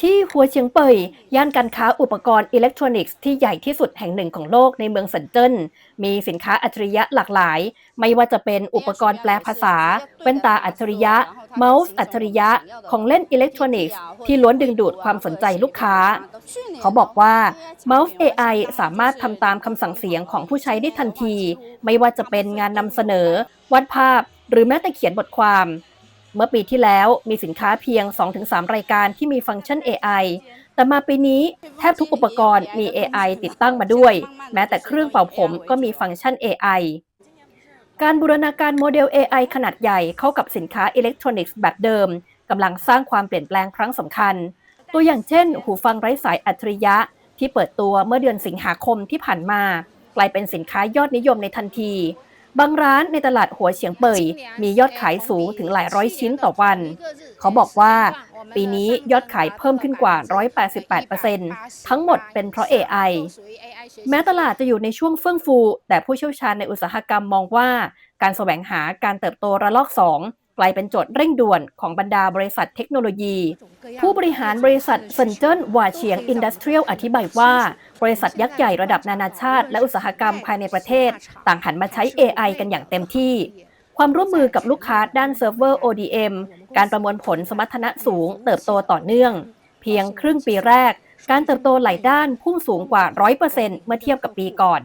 ที่หัวเฉียงเป่ยย่านการค้าอุปกรณ์อิเล็กทรอนิกส์ที่ใหญ่ที่สุดแห่งหนึ่งของโลกในเมืองเซนเจิ้น มีสินค้าอัจฉริยะหลากหลาย ไม่ว่าจะเป็นอุปกรณ์แปลภาษาแว่นตาอัจฉริยะ เมาส์อัจฉริยะ ของเล่นอิเล็กทรอนิกส์ที่ล้วนดึงดูดความสนใจลูกค้า เขาบอกว่าเมาส์ AI สามารถทำตามคำสั่งเสียงของผู้ใช้ได้ทันที ไม่ว่าจะเป็นงานนำเสนอวาดภาพ หรือแม้แต่เขียนบทความ เมื่อปีที่แล้วมีสินค้าเพียง 2-3 รายการที่มีฟังก์ชัน AI แต่มาปีนี้แทบทุกอุปกรณ์มี AI ติดตั้งมาด้วย แม้แต่เครื่องเป่าผมก็มีฟังก์ชัน AI การบูรณาการโมเดล AI ขนาดใหญ่เข้ากับสินค้าอิเล็กทรอนิกส์แบบเดิมกำลังสร้างความเปลี่ยนแปลงครั้งสำคัญ ตัวอย่างเช่น หูฟังไร้สายอัจฉริยะ ที่เปิดตัวเมื่อเดือนสิงหาคมที่ผ่านมา กลายเป็นสินค้ายอดนิยมในทันที บางร้านในตลาดหัวเฉียงเป่ยมียอดขายสูงถึงหลายร้อยชิ้นต่อวัน เขาบอกว่า ปีนี้ยอดขายเพิ่มขึ้นกว่า 188%ทั้งหมดเป็นเพราะ AI แม้ตลาดจะอยู่ในช่วงเฟื่องฟู แต่ผู้เชี่ยวชาญในอุตสาหกรรมมองว่า การแสวงหาการเติบโตระลอก2ก ลายเป็นโจทย์เร่งด่วนของบรรดาบริษัทเทคโนโลยี ผู้บริหารบริษัทเซินเจิ้นหว่าเฉียงอินดัสเทรียลอธิบายว่า บริษัทยักษ์ใหญ่ระดับนานาชาติ และอุตสาหกรรมภายในประเทศ ต่างหันมาใช้ AI กันอย่างเต็มที่ ความร่วมมือกับลูกค้าด้านเซิร์ฟเวอร์ ODM การประมวลผลสมรรถนะสูง เติบโตต่อเนื่อง เพียงครึ่งปีแรก การเติบโตหลายด้านพุ่งสูงกว่า 100%เมื่อเทียบกับปีก่อน